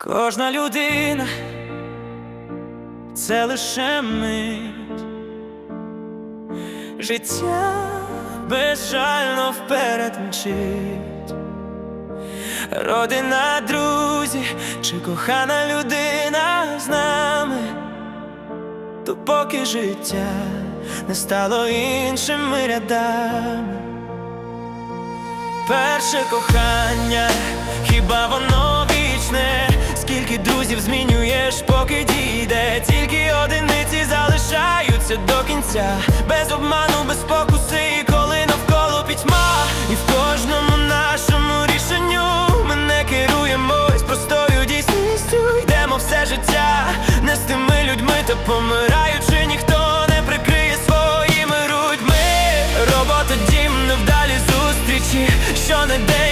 Кожна людина це лише мить. Життя безжально вперед мчить. Родина, друзі чи кохана людина з нами, то поки життя не стало іншими рядами. Перше кохання, хіба воно друзів змінюєш, поки дійде, тільки одиниці залишаються до кінця, без обману, без спокуси, і коли навколо пітьма, і в кожному нашому рішенню ми не керуємось простою дійсністю, йдемо все життя, не з тими людьми та помираючи, ніхто не прикриє своїми грудьми. Робота, дім, невдалі зустрічі, що не день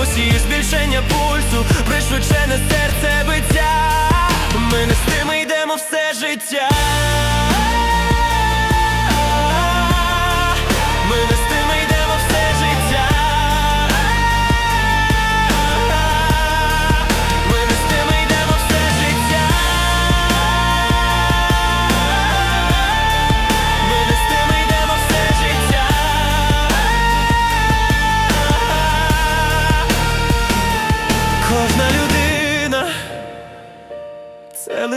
дискусії, збільшення пульсу, пришвидшене серце биття. Ми не з тими йдемо все життя.